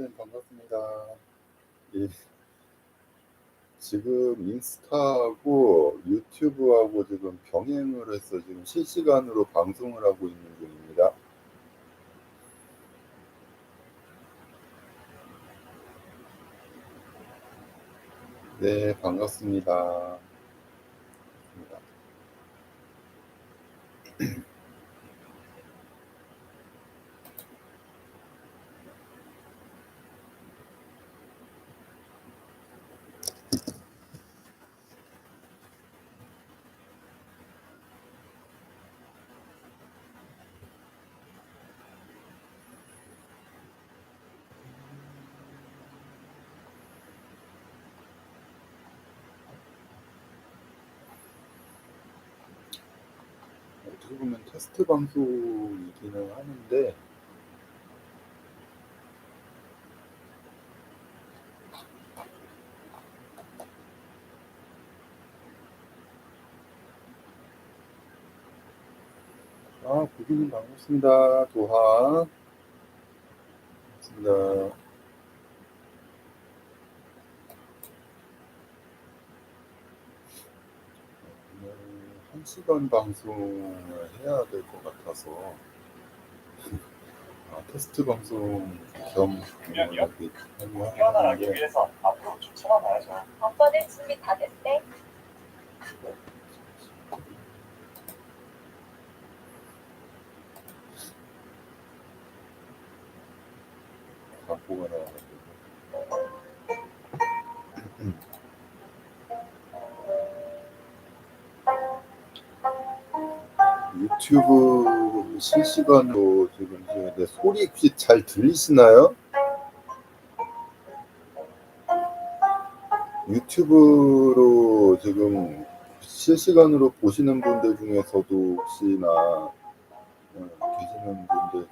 쌤 반갑습니다. 예. 지금 인스타하고 유튜브하고 지금 병행을 해서 지금 실시간으로 방송을 하고 있는 중입니다. 네, 반갑습니다. 어떻게 보면 테스트 방송이기는 하는데 아, 고객님 반갑습니다. 도하. 반갑습니다. 오늘 한 시간 방송을 해야 될 것 같아서 아, 테스트 방송 겸 이렇게 태어나기 하는데 위해서 앞으로 좀 쳐다봐야죠. 오빠들 준비 다 됐대? 유튜브 실시간으로 지금 이제 소리 혹시 잘 들리시나요? 유튜브로 지금 실시간으로 보시는 분들 중에서도 혹시나 어, 계시는 분들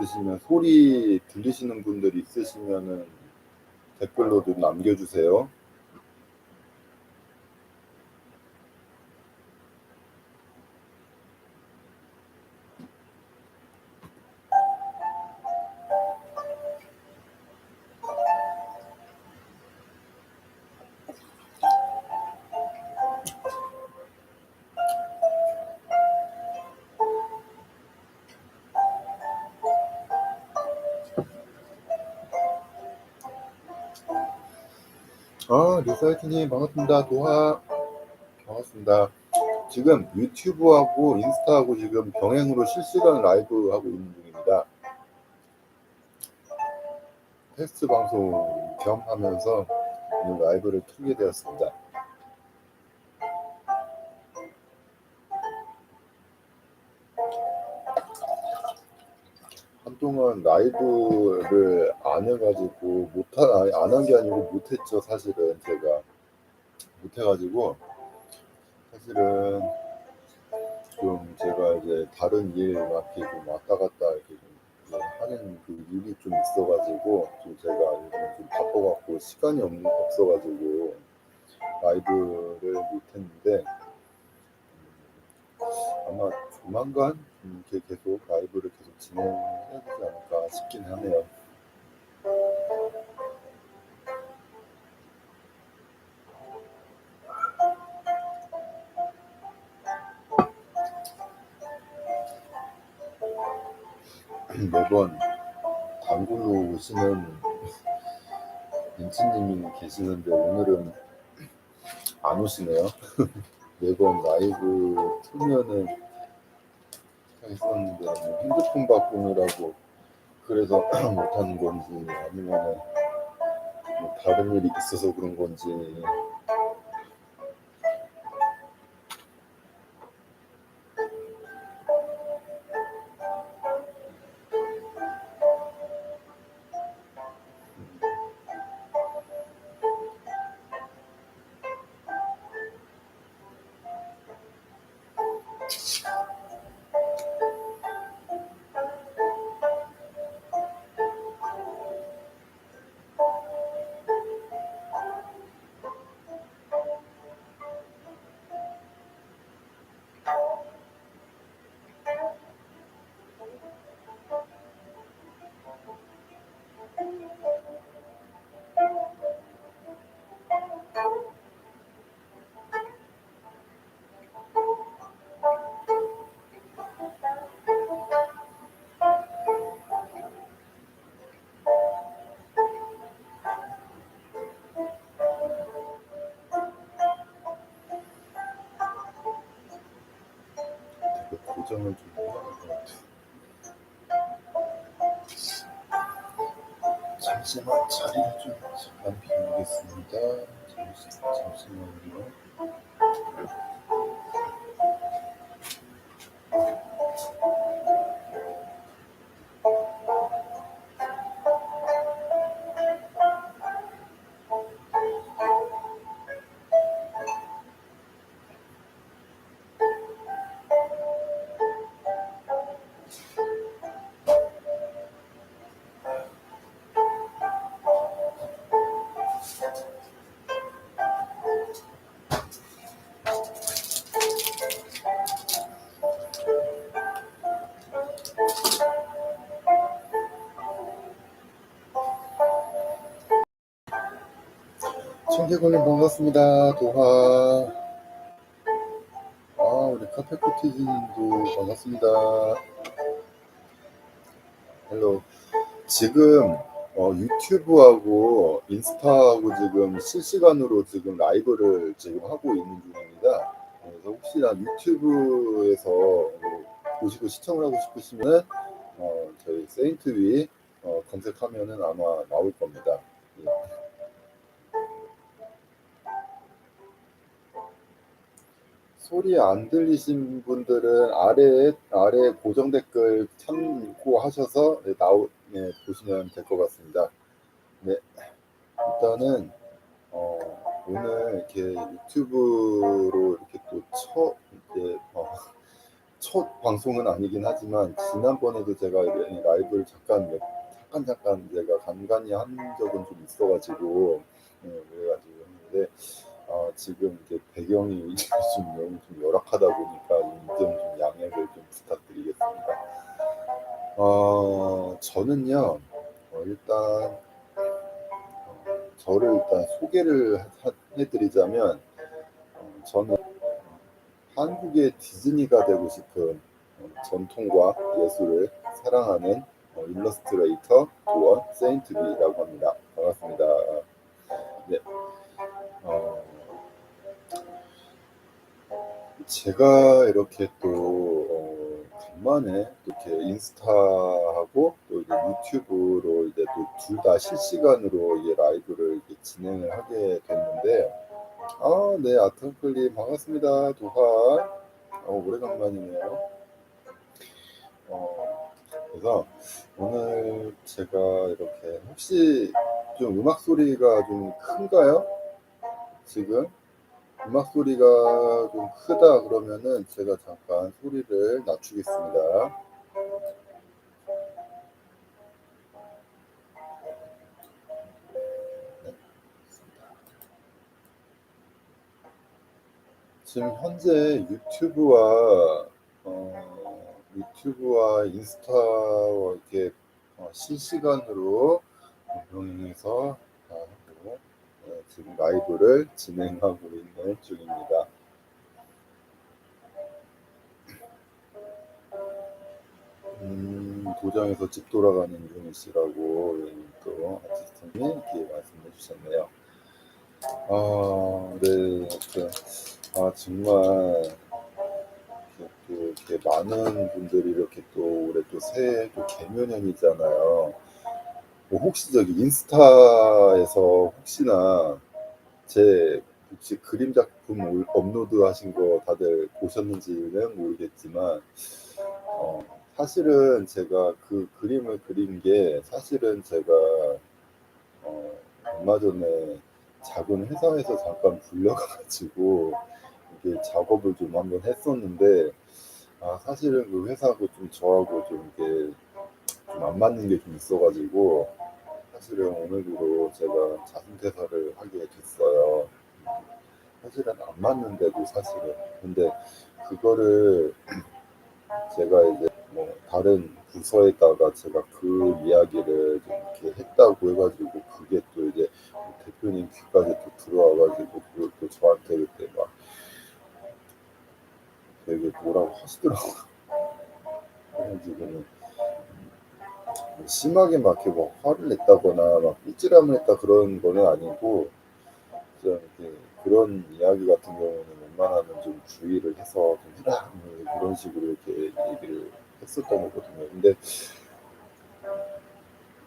있으시면 소리 들리시는 분들 있으시면은 댓글로 좀 남겨주세요. 아, 리사이트님 반갑습니다. 도하 반갑습니다. 지금 유튜브하고 인스타하고 지금 병행으로 실시간 라이브 하고 있는 중입니다. 테스트 방송 겸 하면서 오늘 라이브를 틀게 되었습니다. 한동안 라이브를 안 해가지고 못한 안 한 게 아니고 못했죠 사실은 제가 못해가지고 사실은 좀 제가 이제 다른 일 이렇게 좀 왔다 갔다 이렇게 좀 하는 그 일이 좀 있어가지고 좀 제가 요즘 좀 바빠갖고 시간이 없, 없어가지고 라이브를 못했는데 음, 아마 조만간 좀 이렇게 계속 라이브를 계속 진행해야 되지 않을까 싶긴 하네요. 매번 단골로 오시는 민치님이 계시는데 오늘은 안 오시네요. 매번 라이브 틀면은 했었는데 뭐 핸드폰 바꾸느라고 그래서 못하는 건지 아니면은 뭐 다른 일이 있어서 그런 건지 고정을 좀 해야 될것 같아요. 잠시만 자리를 좀 잠깐 비우겠습니다. 잠시, 잠시만요. 청개구님 반갑습니다. 도하. 아, 우리 카페코티즈님도 반갑습니다. 헬로. 지금 어, 유튜브하고 인스타하고 지금 실시간으로 지금 라이브를 지금 하고 있는 중입니다. 그래서 혹시나 유튜브에서 뭐 보시고 시청을 하고 싶으시면 어, 저희 세인트위 어, 검색하면은 아마 나올 겁니다. 소리 안 들리신 분들은 아래에 아래 고정 댓글 참고하셔서 네, 나오 네, 보시면 될 것 같습니다. 네, 일단은 어, 오늘 이렇게 유튜브로 이렇게 또첫 이제 어, 첫 방송은 아니긴 하지만 지난번에도 제가 이 라이브를 잠깐 몇- 잠깐 잠깐 제가 간간히 한 적은 좀 있어가지고 네, 그래가지고 했는데 아, 지금 이제 배경이 좀 너무 좀 열악하다 보니까 이점 좀 양해를 좀 부탁드리겠습니다. 어, 저는요, 어, 일단, 어, 저를 일단 소개를 하- 해드리자면, 어, 저는 한국의 디즈니가 되고 싶은 어, 전통과 예술을 사랑하는 어, 일러스트레이터 도원 세인트비라고 합니다. 반갑습니다. 네. 제가 이렇게 또 어, 간만에 이렇게 인스타하고 또 이제 유튜브로 이제 또 둘 다 실시간으로 이게 라이브를 이렇게 진행을 하게 됐는데 아, 네, 아트클님 반갑습니다. 도하. 어, 오래간만이네요. 어, 그래서 오늘 제가 이렇게 혹시 좀 음악 소리가 좀 큰가요? 지금? 음악 소리가 좀 크다 그러면은 제가 잠깐 소리를 낮추겠습니다. 네. 지금 현재 유튜브와 어, 유튜브와 인스타와 이렇게 어, 실시간으로 병행해서 네, 지금 라이브를 진행하고 있는 중입니다. 음, 도장에서 집 돌아가는 중이시라고 또 아티스트님이 이렇게 말씀해 주셨네요. 아, 네, 그, 아 정말 또 이렇게 많은 분들이 이렇게 또 올해 또 새해 또 개면연이잖아요. 뭐 혹시 저기 인스타에서 혹시나 제 혹시 그림 작품 올- 업로드 하신 거 다들 보셨는지는 모르겠지만 어, 사실은 제가 그 그림을 그린 게 사실은 제가 어, 얼마 전에 작은 회사에서 잠깐 불려가지고 이게 작업을 좀 한번 했었는데 아, 사실은 그 회사하고 좀 저하고 좀 이게 좀 안 맞는 게 좀 있어가지고 사실은 오늘부로 제가 자진퇴사를 하게 됐어요. 사실은 안 맞는데도 사실은 근데 그거를 제가 이제 뭐 다른 부서에다가 제가 그 이야기를 좀 이렇게 했다고 해가지고 그게 또 이제 대표님 귀까지 또 들어와가지고 그걸 또 저한테 그때 막 되게 뭐라고 하시더라고요. 뭐 심하게 막 이렇게 뭐 화를 냈다거나 막 삐질함을 했다 그런 거는 아니고 좀 이렇게 그런 이야기 같은 경우는 못 웬만하면 좀 주의를 해서 좀 해라 뭐 그런 식으로 이렇게 얘기를 했었던 거거든요. 근데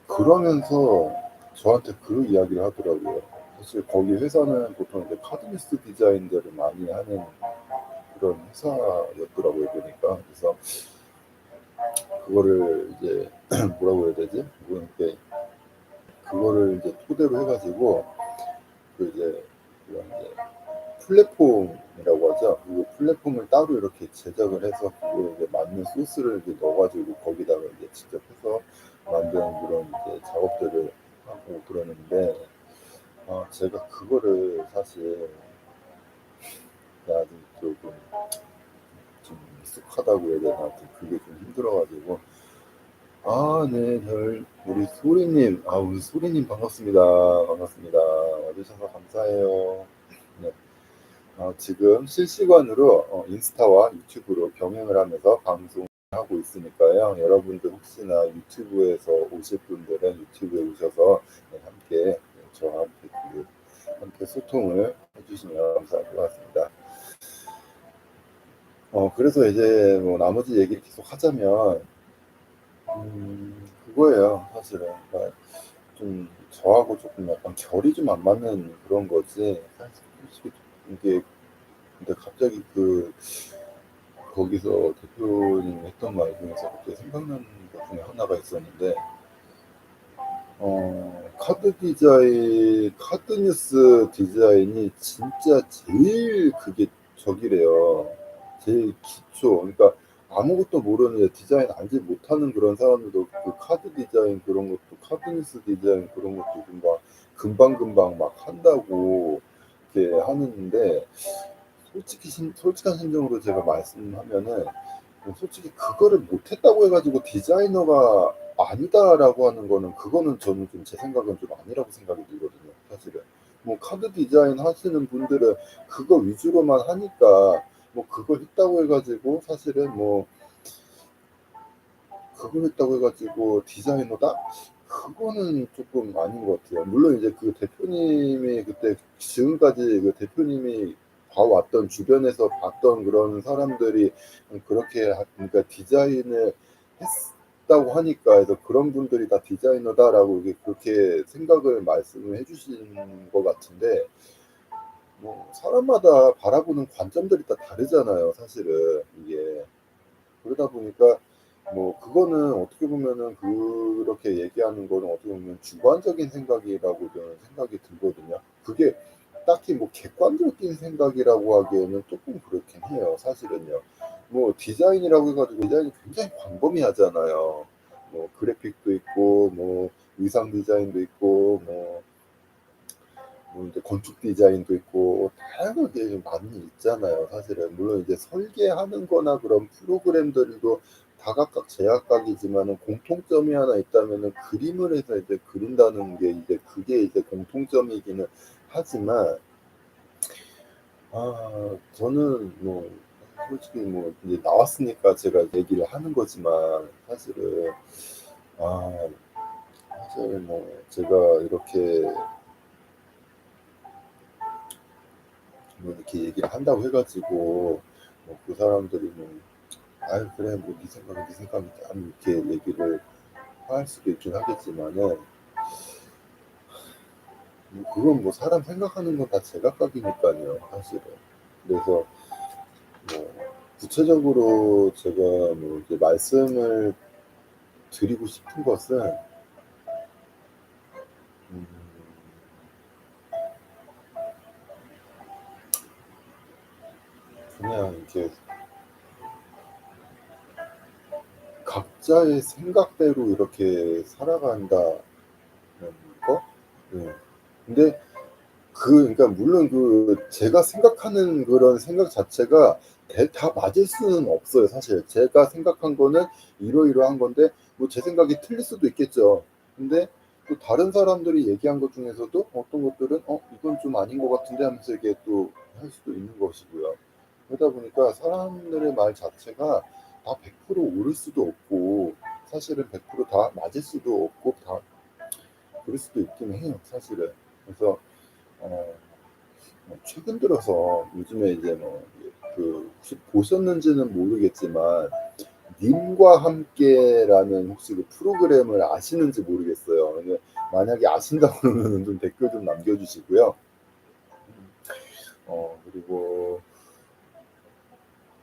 그러면서 저한테 그 이야기를 하더라고요. 사실 거기 회사는 보통 이제 카드리스 디자인들을 많이 하는 그런 회사였더라고요 보니까 그래서 그거를 이제 뭐라고 해야 되지? 뭐 이렇게 그거를 이제 토대로 해가지고 그 이제 그런 이제 플랫폼이라고 하죠. 그 플랫폼을 따로 이렇게 제작을 해서 그거 이제 맞는 소스를 이제 넣어가지고 거기다가 이제 직접 해서 만드는 그런 이제 작업들을 하고 그러는데 아, 제가 그거를 사실 아직 조금 좀 익숙하다고 해야 되나 그게 좀 힘들어가지고 아, 네, 별 우리 소리님, 아, 우리 소리님 반갑습니다. 반갑습니다. 와주셔서 감사해요. 네. 어, 지금 실시간으로 어, 인스타와 유튜브로 병행을 하면서 방송 하고 있으니까요. 여러분들 혹시나 유튜브에서 오실 분들은 유튜브에 오셔서 네, 함께 저와 함께, 그, 함께 소통을 해주시면 감사할 것 같습니다. 어, 그래서 이제 뭐 나머지 얘기를 계속 하자면, 음, 그거예요, 사실은. 그러니까 좀 저하고 조금 약간 결이 좀 안 맞는 그런 거지. 사실 솔직히 이게, 근데 갑자기 그, 거기서 대표님 했던 말 중에서 갑자기 생각나는 것 중에 하나가 있었는데, 어, 카드 디자인, 카드 뉴스 디자인이 진짜 제일 그게 저기래요. 제일 기초. 그러니까 아무것도 모르는 디자인 알지 못하는 그런 사람들도 그 카드 디자인 그런 것도 카드 뉴스 디자인 그런 것도 금방 금방 금방 막 한다고 이렇게 하는데 솔직히 심, 솔직한 심정으로 제가 말씀하면은 솔직히 그거를 못했다고 해가지고 디자이너가 아니다라고 하는 거는 그거는 저는 좀 제 생각은 좀 아니라고 생각이 들거든요. 사실은 뭐 카드 디자인 하시는 분들은 그거 위주로만 하니까 뭐 그걸 했다고 해가지고 사실은 뭐 그걸 했다고 해가지고 디자이너다? 그거는 조금 아닌 것 같아요. 물론 이제 그 대표님이 그때 지금까지 그 대표님이 봐왔던 주변에서 봤던 그런 사람들이 그렇게 하- 그러니까 디자인을 했다고 하니까 그래서 그런 분들이 다 디자이너다라고 그렇게 생각을 말씀을 해주시는 것 같은데 뭐 사람마다 바라보는 관점들이 다 다르잖아요 사실은. 이게. 그러다 보니까 뭐 그거는 어떻게 보면은 그렇게 얘기하는 거는 어떻게 보면 주관적인 생각이라고 저는 생각이 들거든요. 그게 딱히 뭐 객관적인 생각이라고 하기에는 조금 그렇긴 해요 사실은요. 뭐 디자인이라고 해가지고 디자인이 굉장히 광범위하잖아요. 뭐 그래픽도 있고 뭐 의상 디자인도 있고 뭐 뭐 건축 디자인도 있고 다양하게 좀 많이 있잖아요 사실은. 물론 이제 설계하는 거나 그런 프로그램들도 다각각 제각각이지만은 공통점이 하나 있다면은 그림을 해서 이제 그린다는 게 이제 그게 이제 공통점이기는 하지만 아 저는 뭐 솔직히 뭐 이제 나왔으니까 제가 얘기를 하는 거지만 사실은 아 사실 뭐 제가 이렇게 뭐 이렇게 얘기를 한다고 해가지고 뭐 그 사람들이 뭐 아유 그래 뭐 네 생각은 네 생각이다 이렇게 얘기를 할 수도 있긴 하겠지만은 뭐 그건 뭐 사람 생각하는 건 다 제각각이니까요 사실은. 그래서 뭐 구체적으로 제가 뭐 이제 말씀을 드리고 싶은 것은 음, 그냥 이렇게 각자의 생각대로 이렇게 살아간다는 거. 네. 근데 그 그러니까 물론 그 제가 생각하는 그런 생각 자체가 대- 다 맞을 수는 없어요 사실 제가 생각한 거는 이러이러한 건데 뭐 제 생각이 틀릴 수도 있겠죠 근데 또 다른 사람들이 얘기한 것 중에서도 어떤 것들은 어 이건 좀 아닌 것 같은데 하면서 이게 또 할 수도 있는 것이고요 그러다 보니까 사람들의 말 자체가 다 100% 옳을 수도 없고 사실은 100%다 맞을 수도 없고 다 그럴 수도 있긴 해요 사실은 그래서 어, 어, 최근 들어서 요즘에 이제 뭐그 혹시 보셨는지는 모르겠지만 님과 함께라는 혹시 그 프로그램을 아시는지 모르겠어요. 만약에 아신다고 그러면 좀 댓글 좀 남겨주시고요. 어 그리고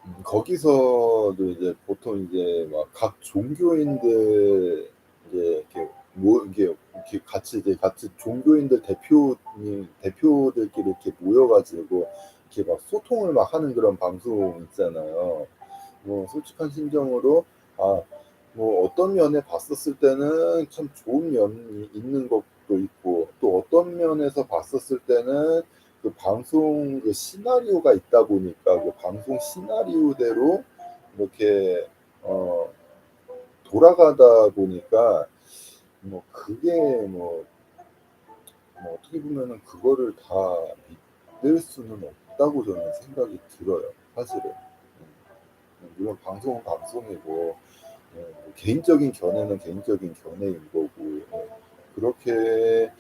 음, 거기서도 이제 보통 이제 막 각 종교인들 이제 이렇게 뭐 이게 이렇게 같이 이제 같이 종교인들 대표님 대표들끼리 이렇게 모여가지고 이렇게 막 소통을 막 하는 그런 방송 있잖아요. 뭐 솔직한 심정으로 아 뭐 어떤 면에 봤었을 때는 참 좋은 면이 있는 것도 있고 또 어떤 면에서 봤었을 때는 그 방송 그 시나리오가 있다 보니까 그 방송 시나리오대로 이렇게 어 돌아가다 보니까 뭐 그게 뭐, 뭐 어떻게 보면은 그거를 다 믿을 수는 없다고 저는 생각이 들어요 사실은. 음, 물론 방송은 방송이고 예, 뭐 개인적인 견해는 개인적인 견해인 거고 예, 그렇게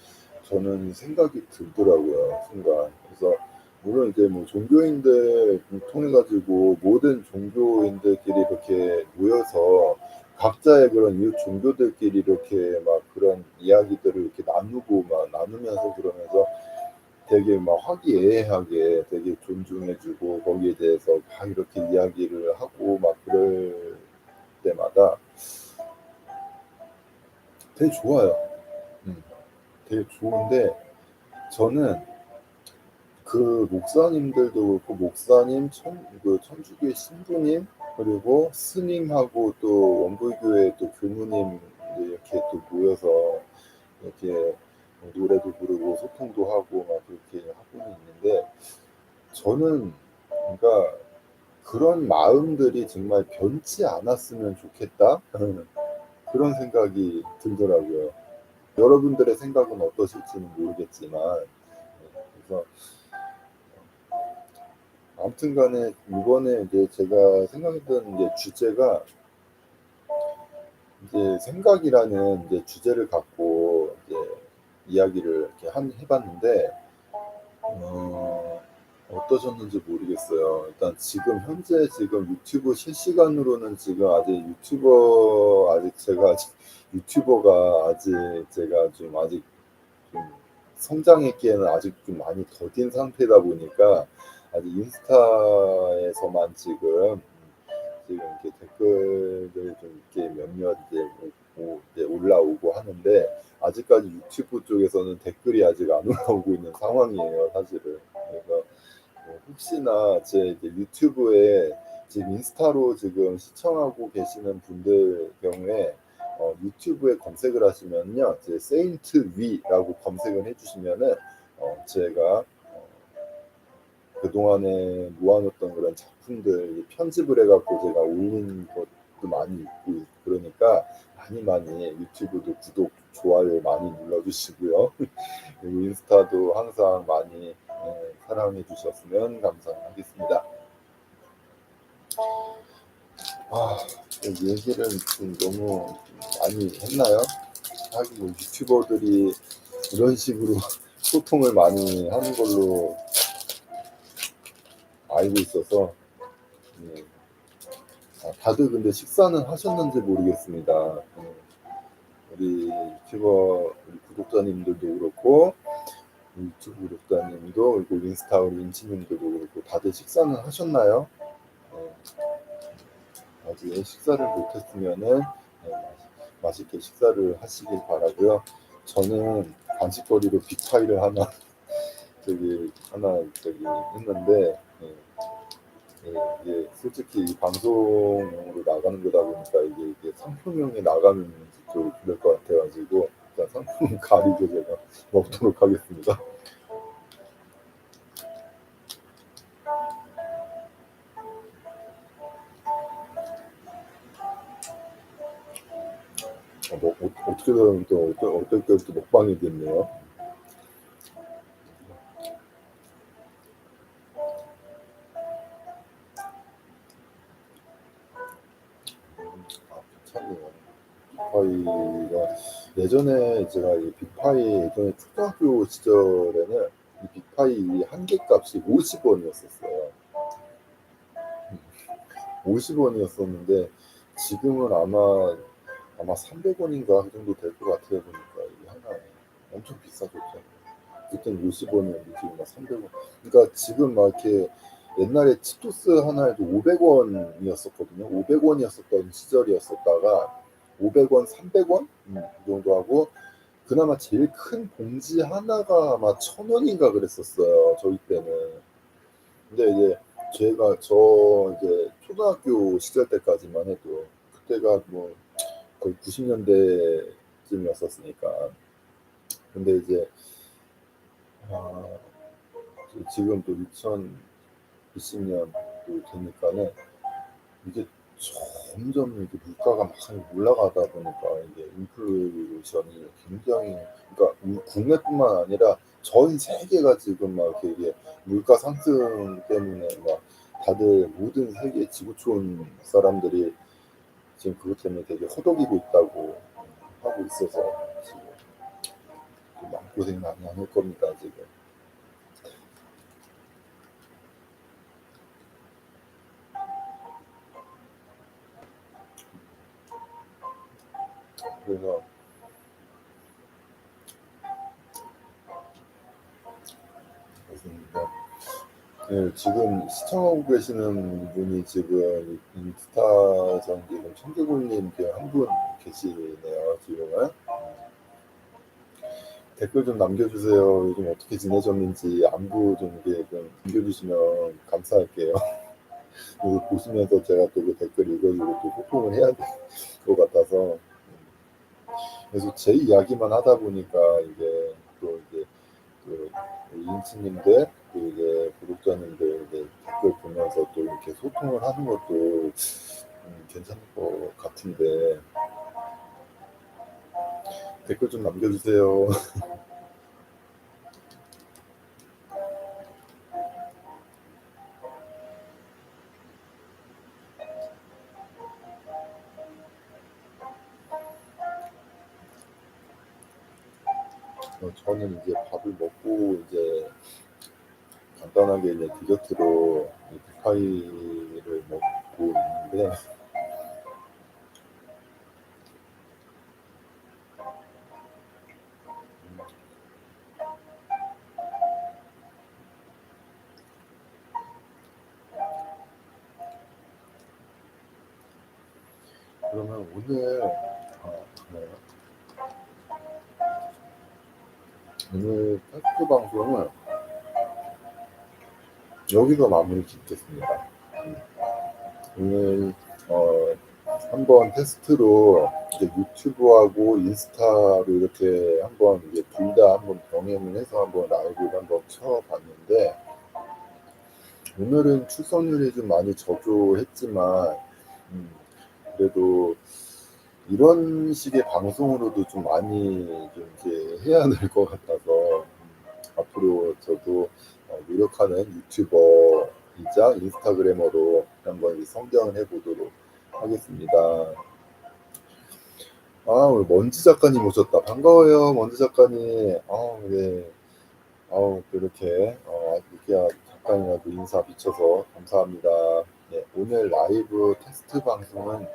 저는 생각이 들더라고요 순간 그래서 물론 이제 뭐 종교인들 통해 가지고 모든 종교인들끼리 이렇게 모여서 각자의 그런 이웃 종교들끼리 이렇게 막 그런 이야기들을 이렇게 나누고 막 나누면서 그러면서 되게 막 화기애애하게 되게 존중해주고 거기에 대해서 막 이렇게 이야기를 하고 막 그럴 때마다 되게 좋아요. 음, 되게 좋은데 저는 그 목사님들도 그렇고 목사님 천, 그 천주교의 신부님 그리고 스님하고 또 원불교회 또 교무님 이렇게 또 모여서 이렇게 노래도 부르고 소통도 하고 막 그렇게 하고는 있는데 저는 그러니까 그런 마음들이 정말 변치 않았으면 좋겠다 그런 생각이 들더라고요. 여러분들의 생각은 어떠실지는 모르겠지만 그래서 아무튼간에 이번에 이제 제가 생각했던 이제 주제가 이제 생각이라는 이제 주제를 갖고 이제 이야기를 이렇게 한, 해봤는데 어, 어떠셨는지 모르겠어요. 일단 지금 현재 지금 유튜브 실시간으로는 지금 아직 유튜버 아직 제가 아직 유튜버가 아직 제가 좀 아직 좀 성장했기에는 아직 좀 많이 더딘 상태다 보니까 아직 인스타에서만 지금 지금 이렇게 댓글들 좀 이렇게 몇몇 이제, 오- 이제 올라오고 하는데 아직까지 유튜브 쪽에서는 댓글이 아직 안 올라오고 있는 상황이에요, 사실은. 그래서 뭐 혹시나 제 유튜브에 지금 인스타로 지금 시청하고 계시는 분들 경우에 어, 유튜브에 검색을 하시면요, 제 세인트 위라고 검색을 해주시면은 어, 제가 어, 그 동안에 모아놓던 그런 작품들 편집을 해갖고 제가 올린 것도 많이 있고 그러니까 많이 많이 유튜브도 구독 좋아요 많이 눌러주시고요. 그리고 인스타도 항상 많이 예, 사랑해 주셨으면 감사하겠습니다. 아 얘기를 좀 너무 많이 했나요? 하긴 뭐 유튜버들이 이런 식으로 소통을 많이 하는 걸로 알고 있어서 예. 아, 다들 근데 식사는 하셨는지 모르겠습니다. 예. 우리 유튜버 우리 구독자님들도 그렇고 유튜브 구독자님도 그리고 인스타 우리 인치님들도 그렇고 다들 식사는 하셨나요? 네. 아직 식사를 못했으면은 네, 맛- 맛있게 식사를 하시길 바라고요. 저는 간식거리로 빅파이를 하나 저기 하나 저기 했는데 네. 네, 이게 솔직히 이 방송으로 나가는 거다 보니까 이게, 이게 상품용에 나가면 좀 그럴 것 같아가지고 상품 가리고 제가 먹도록 하겠습니다. 어, 뭐, 어, 어떻게 보면 또 어떨 때또 먹방이 됐네요. 예전에 제가 이 빅파이 예전에 초등학교 시절에는 이 빅파이 한 개 값이 50원이었었어요. 50원이었었는데 지금은 아마 아마 300원인가 그 정도 될 것 같아요 보니까 이게 하나 엄청 비싸졌죠. 그때는 50원이었는데 지금 막 300원. 그러니까 지금 막 이렇게 옛날에 치토스 하나에도 500원이었었거든요. 500원이었었던 시절이었었다가 500원, 300원 음, 그 정도 하고 그나마 제일 큰 봉지 하나가 아마 1000원인가 그랬었어요. 저희 때는. 근데 이제 제가 저 이제 초등학교 시절 때까지만 해도 그때가 뭐 거의 90년대쯤이었었으니까. 근데 이제 아, 지금 또 2020년 또 되니까는 이게 점점 이렇게 물가가 막 올라가다 보니까 이게 인플레이션이 굉장히 그러니까 우- 국내뿐만 아니라 전 세계가 지금 막 이렇게 이게 물가 상승 때문에 막 다들 모든 세계 지구촌 사람들이 지금 그것 때문에 되게 허덕이고 있다고 하고 있어서 지금 좀 마음고생 많이 할 겁니다 지금. 그래서 그렇습니다. 네, 지금 시청하고 계시는 분이 지금 인스타에서 지금 청개구님 한 분 계시네요 지금은 댓글 좀 남겨주세요. 요즘 어떻게 지내셨는지 안부 좀 이렇게 좀 남겨주시면 감사할게요. 보시면서 제가 또 그 댓글 읽어주고 또 소통을 해야 될 것 같아서 그래서 제 이야기만 하다 보니까 이게 또 이제 그 인치님들 또 이제 구독자님들 이제 댓글 보면서 또 이렇게 소통을 하는 것도 음, 괜찮을 것 같은데 댓글 좀 남겨주세요. 저는 이제 밥을 먹고 이제 간단하게 이제 디저트로 이 빅파이를 먹고 있는데 그러면 오늘 아, 네. 오늘 테스트 방송은 여기서 마무리 짓겠습니다. 음. 오늘 어, 한번 테스트로 이제 유튜브하고 인스타로 이렇게 한번 이제 둘 다 한번 병행을 해서 한번 라이브를 한번 켜봤는데 오늘은 출석률이 좀 많이 저조했지만 음, 그래도 이런 식의 방송으로도 좀 많이 좀 이렇게 해야 될것 앞으로 저도 어, 노력하는 유튜버이자 인스타그래머로 한번 성장을 해보도록 하겠습니다. 아, 오늘 먼지 작가님 오셨다. 반가워요, 먼지 작가님. 아, 네. 아우, 또 이렇게, 어, 이렇게 작가님하고 인사 비춰서 감사합니다. 네, 오늘 라이브 테스트 방송은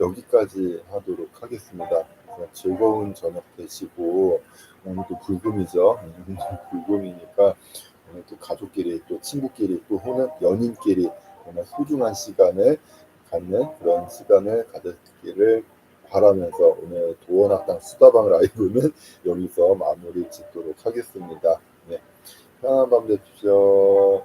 여기까지 하도록 하겠습니다. 즐거운 저녁 되시고 오늘도 불금이죠. 오늘 불금이니까 오늘 또 가족끼리 또 친구끼리 또 혹은 연인끼리 정말 소중한 시간을 갖는 그런 시간을 가졌기를 바라면서 오늘 도원학당 수다방 라이브는 여기서 마무리 짓도록 하겠습니다. 네. 편안한 밤 되십시오.